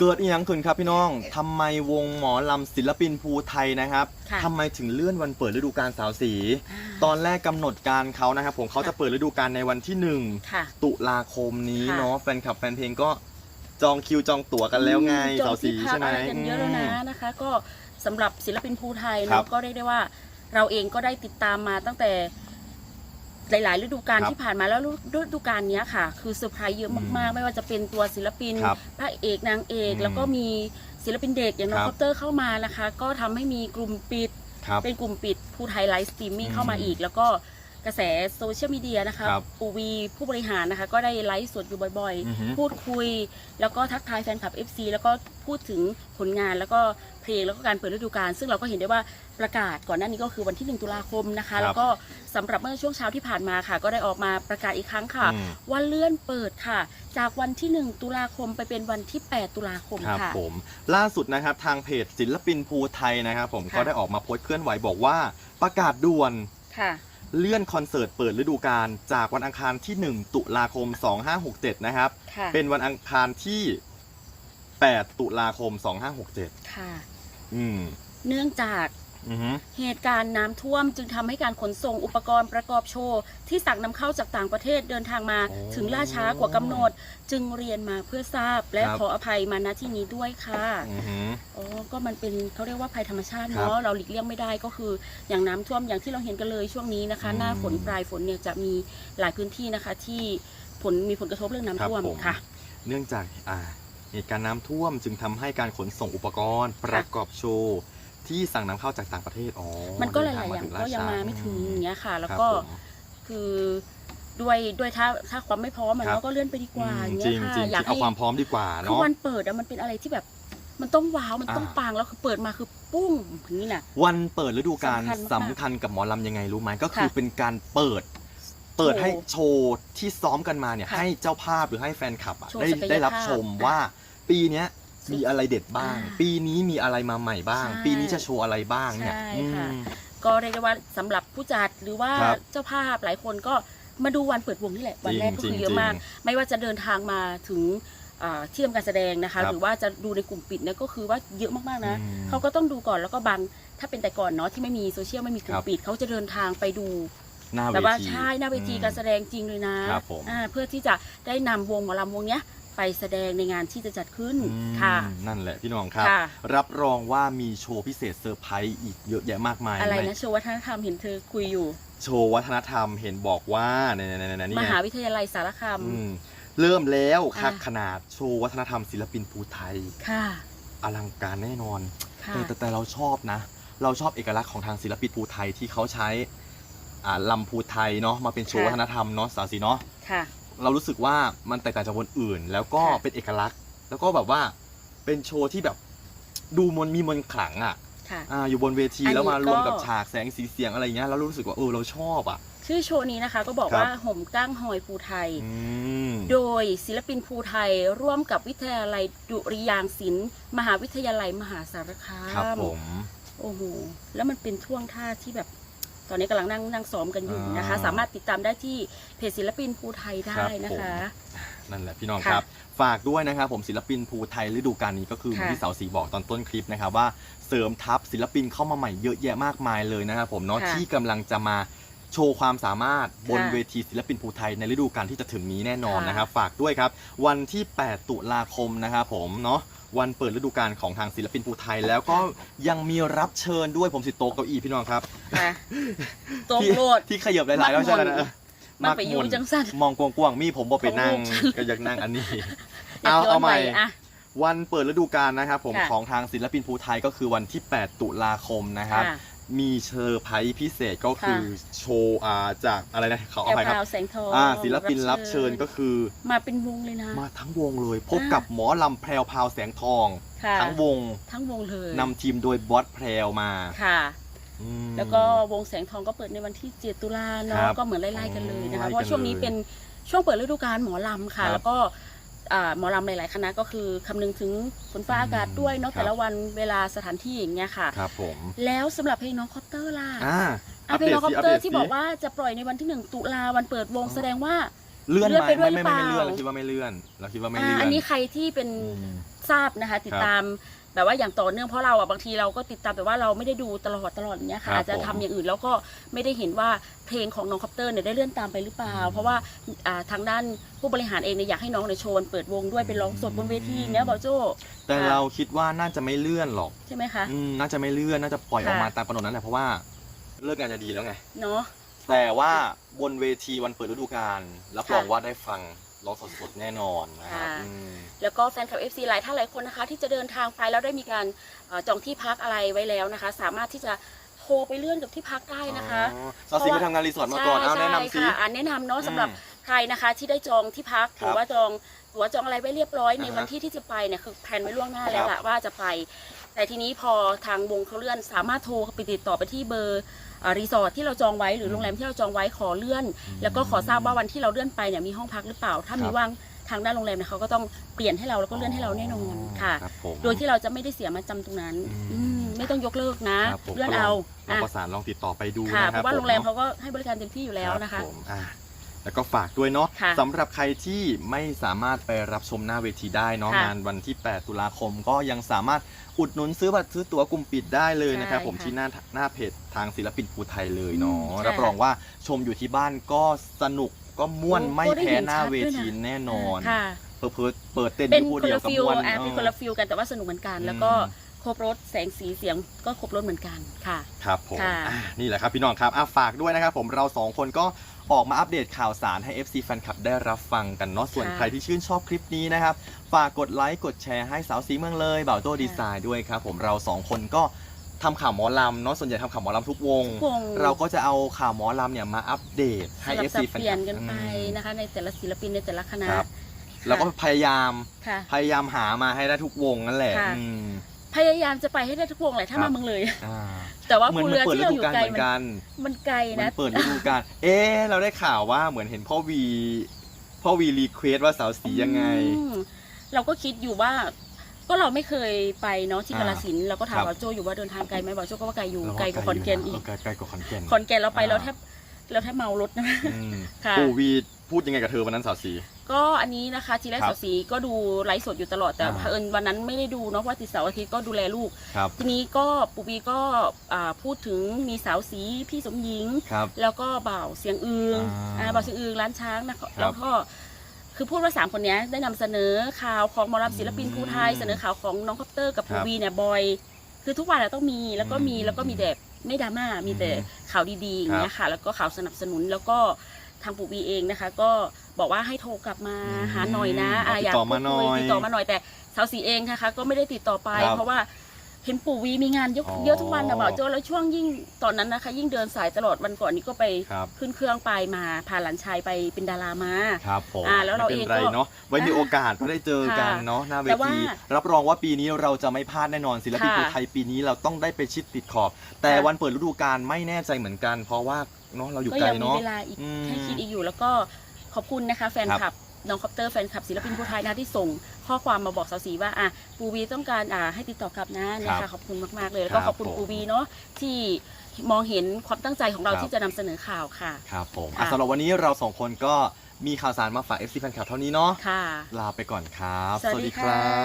เกิดอีหยังขึ้นครับพี่น้องทำไมวงหมอลำศิลปินภูไทยนะครับค่ะทำไมถึงเลื่อนวันเปิดฤดูกาลสาวสีอ่าตอนแรกกำหนดการเขานะครับผมเขาจะเปิดฤดูกาลในวันที่หนึ่งค่ะตุลาคมนี้ค่ะ เนาะแฟนคลับแฟนเพลงก็จองคิวจองตั๋วกันแล้วไงจอสางวสีที่พักใช่ไหมอะไรกันเยอะแล้วนะอืม นะคะ ก็สำหรับศิลปินภูไทยครัเนาะบก็เรียกได้ว่า เราเองก็ได้ติดตามมาตั้งแต่ หลาย ๆ ฤดูกาลครับที่ผ่านมาแล้วฤดูกาลเนี้ยค่ะ คือเซอร์ไพรส์เยอะมาก ๆ ไม่ว่าจะเป็นตัวศิลปินครับพระเอกนางเอก อืมแล้วก็มีศิลปินเด็กอย่างน้องครับคอปเตอร์เข้ามานะคะ ก็ทำให้มีกลุ่มปิด ครับ เป็นกลุ่มปิดภูไทยไลฟ์สตรีมมิ่งอืมเข้ามาอีก แล้วก็ กระแสโซเชียลมีเดียนะคะครับปูวีผู้บริหารนะคะ ก็ได้ไลฟ์สดอยู่บ่อยอือฮึๆพูดคุย แล้วก็ทักทายแฟนคลับ FC แล้วก็พูดถึงผลงานแล้วก็เพลงแล้วก็การเปิดฤดูกาลซึ่งเราก็เห็นได้ว่าประกาศก่อนหน้านี้ก็คือวันที่ 1 ตุลาคมนะคะครับแล้วก็สำหรับเมื่อช่วงเช้าที่ผ่านมาค่ะ ก็ได้ออกมาประกาศอีกครั้งค่ะ อืม ว่าเลื่อนเปิดค่ะ จากวันที่ 1 ตุลาคมไปเป็นวันที่ 8 ตุลาคมครับค่ะ ผมล่าสุดนะครับทางเพจศิลปินภูไทยนะครับผมค่ะ ก็ได้ออกมาโพสต์เคลื่อนไหวบอกว่าประกาศด่วนค่ะ เลื่อนคอนเสิร์ตเปิดฤดูกาลจากวันอังคารที่ 1 ตุลาคม 2567 นะครับ ค่ะเป็นวันอังคารที่ 8 ตุลาคม 2567 ค่ะ อืม เนื่องจากอือฮึ เหตุการณ์น้ำท่วมจึงทำให้การขนส่งอุปกรณ์ประกอบโชว์ ที่สั่งนำเข้าจากต่างประเทศเดินทางมาโอ้ถึงล่าช้ากว่ากำหนด จึงเรียนมาเพื่อทราบและครับ ขออภัยมาณที่นี้ด้วยค่ะอือฮึอ๋อก็มันเป็นเขาเรียกว่าภัยธรรมชาติครัเนาะบเราหลีกเลี่ยงไม่ได้ก็คือ อย่างน้ำท่วมอย่างที่เราเห็นกันเลยช่วงนี้นะคะ อืมหน้าฝนปลายฝนเนี่ยจะมีหลายพื้นที่นะคะ ที่ผลมีผลกระทบเรื่องน้ำท่วมครับผม ค่ะ เนื่องจากอ่าเหตุการณ์น้ำท่วมจึงทำให้การขนส่งอุปกรณ์ประกอบโชว์ ที่สั่งนำเข้าจากต่างประเทศอ๋อมันก็หเดิลายทๆอย่างถึก็ยังมาไม่ถึงอย่างเงี้ยค่ะ แล้วก็ครับผม คือด้วยด้วยถ้าถ้าความไม่พร้อมอะครับเนาะก็เลื่อนไปดีกว่าอย่างจเงี้ริยงค่ะจริงอยากเอาให้ความพร้อมดีกว่าคือเนาะ วันเปิดอะมันเป็นอะไรที่แบบ มันต้องว้าวมันต้องอ่า ปังแล้วคือเปิดมาคือปุ้งอย่างนี้น่ะ วันเปิดฤดูกาลสำคัญมากสำคัญกับหมอลำยังไงรู้ไหมก็คือค่ะเป็นการเปิด เปิดโชว์ให้โชว์ที่ซ้อมกันมาเนี่ยค่ะให้เจ้าภาพหรือให้แฟนคลับอะโชว์ได้ศักยภาพได้รับชมว่าปีเนี้ยซึ่ง มีอะไรเด็ดบ้าง อ่าปีนี้มีอะไรมาใหม่บ้าง ใช่ ปีนี้จะโชว์อะไรบ้างเนี่ยใช่อืมค่ะก็เรียกได้ว่าสำหรับผู้จัดหรือว่าครับเจ้าภาพหลายคนก็มาดูวันเปิดวงนี่แหละ วันแรกก็จริคืงอเยอะมาก จริงไม่ว่าจะเดินทางมาถึงอ่าที่ทำการแสดงนะคะครับหรือว่าจะดูในกลุ่มปิดเนี่ยก็คือว่าเยอะมากๆนะอืมเขาก็ต้องดูก่อนแล้วก็บางถ้าเป็นแต่ก่อนเนาะที่ไม่มีโซเชียลไม่มีกลุ่คมรับ ปิดเขาจะเดินทางไปดู หน้าเวแต่ว่าที ใช่หน้าเวทีอืมการแสดงจริงเลยนะครับผม อ่าเพื่อที่จะได้นำวงหมอลำวงเนี้ย ไปแสดงในงานที่จะจัดขึ้นอืมค่ะ นั่นแหละพี่น้องครับ ค่ะ รับรองว่ามีโชว์พิเศษเซอร์ไพรส์อีกเยอะแยะมากมายอะไรหมนะโชว์วัฒนธรรมเห็นเธอคุยอยู่ โชว์วัฒนธรรมเห็นบอกว่าเนี่ยๆๆๆนี่มไงหาวิทยาลัยสารคาม อืมเริ่มแล้วอ่าคักขนาดโชว์วัฒนธรรมศิลปินภูไทย ค่ะอลังการแน่นอนค่ะแต่แต่แต่เราชอบนะ เราชอบเอกลักษณ์ของทางศิลปินภูไทยที่เขาใช้อ่าลำภูไทยเนาะมาเป็นโชว์ค่ะ วัฒนธรรมเนาะสาวสีเนาะค่ะ เรารู้สึกว่ามันแตกต่างจากคนอื่น แล้วก็ค่ะเป็นเอกลักษณ์ แล้วก็แบบว่าเป็นโชว์ที่แบบดูมันมีมนต์ขลังอะค่ะ อ่าอยู่บนเวทีอันนี้แล้วมารวมกับก็ ฉากแสงสีเสียงอะไรเงี้ยเรารู้สึกว่าเออเราชอบอะ ชื่อโชว์นี้นะคะก็บอกครับ ว่าห่มก้างหอยภูไทย อืม โดยศิลปินภูไทยร่วมกับวิทยาลัยดุริยางค์ศิลป์มหาวิทยาลัยมหาสารคาครับมผม โอ้โหแล้วมันเป็นท่วงท่าที่แบบ ตอนนี้กำลังนั่งนั่งซ้อมกันอยู่นะคะ อ่า สามารถติดตามได้ที่เพจศิลปินภูไทยได้นะคะนั่นแหละพี่น้องค่ะครับ ฝากด้วยนะครับผมศิลปินภูไทยฤดูกาลนี้ก็คือเหมือนค่ะ ที่สาวสีบอกตอนต้นคลิปนะครับว่าเสริมทัพศิลปินเข้ามาใหม่เยอะแยะมากมายเลยนะครับผมเนาะค่ะที่กำลังจะมาโชว์ความสามารถบนค่ะเวทีศิลปินภูไทยในฤดูกาลที่จะถึงนี้แน่นอนค่ะนะครับฝากด้วยครับ วันที่ 8 ตุลาคมนะครับผมเนาะ วันเปิดฤดูกาลของทางศิลปินภูไทย แล้วก็ยังมีรับเชิญด้วยผมสิโตะเก้าอี้พี่น้องครับค่ะตรงที่โลด ที่ขยับหลายๆแล้วใช่ไหมนะมันไปอยู่จังสั้นมองกว้างๆมีผมบ่ไปนั่งของลูกก็อยากนั่งอันนี้ อยากเอาย้อเอานใหไปม่อะวันเปิดฤดูกาลนะครับผมค่ะของทางศิลปินภูไทยก็คือวันที่ 8 ตุลาคมนะครับ ค่ะ มีเชอร์ไพรส์พิเศษก็คือโชว์อ่าจากอะไรนะเขาแอเอาลไปครับพราวแสงทองอ่าศิลปินรับเชิญก็คือ มาเป็นวงเลยนะ มาทั้งวงเลย พบอ่ากักับหมอลำแพรวพราวแสงทองค่ะทั้งวงทั้งวงเลยนำทีมโดยบอสแพรวมาค่ะอืมแล้วก็วงแสงทองก็เปิดในวันที่ 7 ตุลาคเนาะรับก็เหมือนไล่ๆกันเลยนะคะไล่กันเพราะช่วงนี้เลยเป็นช่วงเปิดฤดูกาลหมอลำค่ะครับแล้วก็อ่า หมอลำหลายๆคณะก็คือคำนึงถึงฝนฟ้าอากาศด้วยเนาะครับแต่ละวันเวลาสถานที่อย่างเงี้ยค่ะ ครับผมแล้วสำหรับเพลงน้องคอปเตอร์ล่ะอ่าอะเพลงน้องคอปเตอร์สิที่บอกว่าจะปล่อยในวันที่1ตุลาวันเปิดวงอ๋อแสดงว่า เลื่อนเลื่อนไหมไปด้วยไม่หรือไม่ไม่เปเลื่อนล่าเราคิดว่าไม่เลื่อนเราคิดว่าไม่อ่าเลื่อนอันนี้ใครที่เป็นอืม ทราบนะคะ ติดครับ ตาม แบบว่าอย่างต่อเนื่องเพราะเราอะบางทีเราก็ติดตามแต่ว่าเราไม่ได้ดูตลอดตลอดอย่างเนี้ยครัค่ะบอาจจะผมทำอย่างอื่นแล้วก็ไม่ได้เห็นว่าเพลงของน้องคอปเตอร์เนี่ยได้เลื่อนตามไปหรือเปล่าอืมเพราะว่าอ่าทางด้านผู้บริหารเองเนี่ยอยากให้น้องในยโชว์เปิดวงด้วยเป็นร้องสดบนเวทีเนี้ยบอโจแต่ค่ะเราคิดว่าน่าจะไม่เลื่อนหรอกใช่ไหมคะ อืมน่าจะไม่เลื่อนน่าจะปล่อยออกมาค่ะตามกำหนดนั้นแหละเพราะว่าเลิกงานจะดีแล้วไง เนาะ แต่ว่าบนเวทีวันเปิดฤดูกาลรับรองค่ะว่าได้ฟังร้องสดๆแน่นอนนะครับค่ะ อืม แล้วก็แฟนคลับ FC หลายท่านหลายคนนะคะที่จะเดินทางไปแล้วได้มีการเอ่อจองที่พักอะไรไว้แล้วนะคะ สามารถที่จะโทรไปเลื่อนกับที่พักได้นะคะอ๋อซาซิเคยทำงานรีสอร์ทมาก่อนเอาแนะนำซิใช่ค่ะอ่าแนะนำเนาะสำหรับอืมใครนะคะที่ได้จองที่พักหครับรือว่าจองตั๋วจองอะไรไว้เรียบร้อยในอ่าฮะวันที่ที่จะไปเนี่ยคือแพลนไว้ล่วงหน้าแล้วครัล่ะบว่าจะไป แต่ทีนี้พอทางวงเขาเลื่อนสามารถโทรไปติดต่อไปที่เบอร์อ่ารีสอร์ทที่เราจองไว้หรือโรงแรมที่เราจองไว้ขอเลื่อน แล้วก็ขอทราบว่าวันที่เราเลื่อนไปเนี่ยมีห้องพักหรือเปล่า ถ้ามีครับว่าง ทางด้านโรงแรมเนี่ยเขาก็ต้องเปลี่ยนให้เราแล้วก็เลื่อนให้เราแน่นอนค่ะ ครับผมโดยที่เราจะไม่ได้เสียมาจำตรงนั้นอืมอืมไม่ต้องยกเลิกนะ ครับผมเลื่อนก็ลเอาลองอะประสานลองติดต่อไปดูค่ะ นะเพครับราะว่าโรงแรมผเขาก็ให้บริการเต็มที่อยู่แล้วนะคะรับผมอะแล้วก็ฝากด้วยเนาะค่ะสำหรับใครที่ไม่สามารถไปรับชมหน้าเวทีได้เนาะค่ะงานวันที่ 8 ตุลาคมก็ยังสามารถอุดหนุนซื้อบัตรซื้อตั๋วกลุ่มปิดได้เลยนะครับ ใช่ผมค่ะที่หน้าหน้าเพจทางศิลปินภูไทยเลยเนาะอืมใช่รับรองว่าชมอยู่ที่บ้านก็สนุก ก็ม่วนโอ้ไม่ก็ได้แพ้เห็นหน้าชัดเวด้วยนะทีแน่นอนค่ะ เพิ่เเปิดเต้นอเป็นยู่ผู้คนเดียวละกับฟิลม่วนอะเอเป็นอคนละฟิลกันแต่ว่าสนุกเหมือนกัน แล้วก็ครบรถแสงสีเสียงก็ครบรถเหมือนกันค่ะ ครับผมค่ะ อะนี่แหละครับพี่น้องครับอะฝากด้วยนะครับผมเราสองคนก็ออกมาอัปเดตข่าวสารให้ FC แฟนคลับได้รับฟังกันเนาะส่วนค่ะใครที่ชื่นชอบคลิปนี้นะครับ ฝากกดไลค์กดแชร์ให้สาวสีเมืองเลยเบ่าวโตดีไซน์ด้วยครับผมเราสองคนก็ ทำข่าวหมอลำเนาะส่วนใหญ่ทำข่าวหมอลำทุกวง ทุกวง เราก็จะเอาข่าวหมอลำเนี่ยมาอัปเดตให้สลับ FC สับแฟนเปลี่คยลันบกันไปอืมนะคะ ในแต่ละศิลปินในแต่ละคณะครับแล้วก็พยายามค่ะ พยายามหามาให้ได้ทุกวงนั่นแหละค่ะ อืม พยายามจะไปให้ได้ทุกวงแหละถ้าครัมาบเมืองเลย อ่าแต่ว่าเหมือนภูมันเรือเปิดที่ฤเราดูอยู่กาลไกลเหมือมันนกัน มันไกลมันะ นเปิดฤดูกาล เอ๊ะ เราได้ข่าวว่าเหมือนเห็นพ่อวี พ่อวีรีเควสว่าสาวสียังไง อืมเราก็คิดอยู่ว่า ก็เราไม่เคยไปเนาะที่อ่ากาลสินธุ์เราก็ถามครับว่าโจอยู่ว่าเดินทางไกลไหมบอกโจก็ว่าไกลอยู่เราไกลกว่าขอนแก่นอีกเไกลไกลกว่าขอนแก่น ขอนแก่นเราไปอ่าเราแทบเราแทบเมารถนะ อืมค่ะ ปู่วีพูดยังไงกับเธอวันนั้นสาวสี ก็อันนี้นะคะทีแรกครับสาวสีก็ดูไลฟ์สดอยู่ตลอดแต่อ่า เผอิญวันนั้นไม่ได้ดูเนาะเพราะว่าติดเสาร์อาทิตย์ก็ดูแลลูก ครับ ทีนี้ก็ปูบีก็อ่าพูดถึงมีสาวสีพี่สมหญิง ครับ แล้วก็บ่าวเสียงอึงอ่าอ่าบ่าวเสียงอึงร้านช้างนะคะแล้วก็ คือพูดว่าสามคนเนี้ยได้นำเสนอข่าวของหมอลำศิลปินภูไทยอืมเสนอข่าวของน้องคอปเตอร์กับคปูรับบีเนี่ยบ่อย คือทุกวันเราต้องมีแล้วก็มีอืมแล้วก็มีแต่ไม่ดราม่ามีแต่อืมข่าวดีๆอย่างเงี้ยค่ะ แล้วก็ข่าวสนับสนุนแล้วก็ทางปูบีเองนะคะ ก็บอกว่าให้โทรกลับมาอืมหาหน่อยนะเอาอะติดต่อมาหน่อยพูดคุติดต่อมาหน่อยแต่สาวสีเองนะคะ ก็ไม่ได้ติดต่อไปครับเพราะว่า เห็นปู่วีมีงานเยอะอ๋อเยอะทุกวันนะบ่าวโจแล้วช่วงยิ่งตอนนั้นนะคะ ยิ่งเดินสายตลอดวันก่อนนี้ก็ไปครับ ขึ้นเครื่องไปมาพาหลานชายไปเป็นดารามา ครับผมอ่าแล้วเราไม่เป็นไรเองก็เนาะไว้มีอ่าโอกาสก็ได้เจอกันค่ะเนาะหน้าเวแต่ว่าทีรับรองว่าปีนี้เราจะไม่พลาดแน่นอนศิลปินค่ะภูไทยปีนี้เราต้องได้ไปชิดติดขอบ แต่ค่ะ วันเปิดฤดูกาลไม่แน่ใจเหมือนกัน เพราะว่าเนาะเราอยู่ก็ไกลยังมีเนาะ เวลาอีกอืมให้คิดอีกอยู่แล้วก็ขอบคุณนะคะ แฟนคลับ น้องคอปเตอร์แฟนคลับศิลปินผู้ไทยนะที่ส่งข้อความมาบอกสาวสีว่าอะปูวีต้องการอ่าให้ติดต่อกลับนะเนี่ยครัค่ะบขอบคุณมาก ๆ เลย แล้วก็ครับขอบคุณผมปูวีเนาะที่มองเห็นความตั้งใจของเราครับ ที่จะนำเสนอข่าวค่ะ ครับผมค่ะอะ สำหรับวันนี้เราสองคนก็มีข่าวสารมาฝาก FC แฟนคลับเท่านี้เนาะค่ะ ลาไปก่อนครับ สวัสดีค่ะ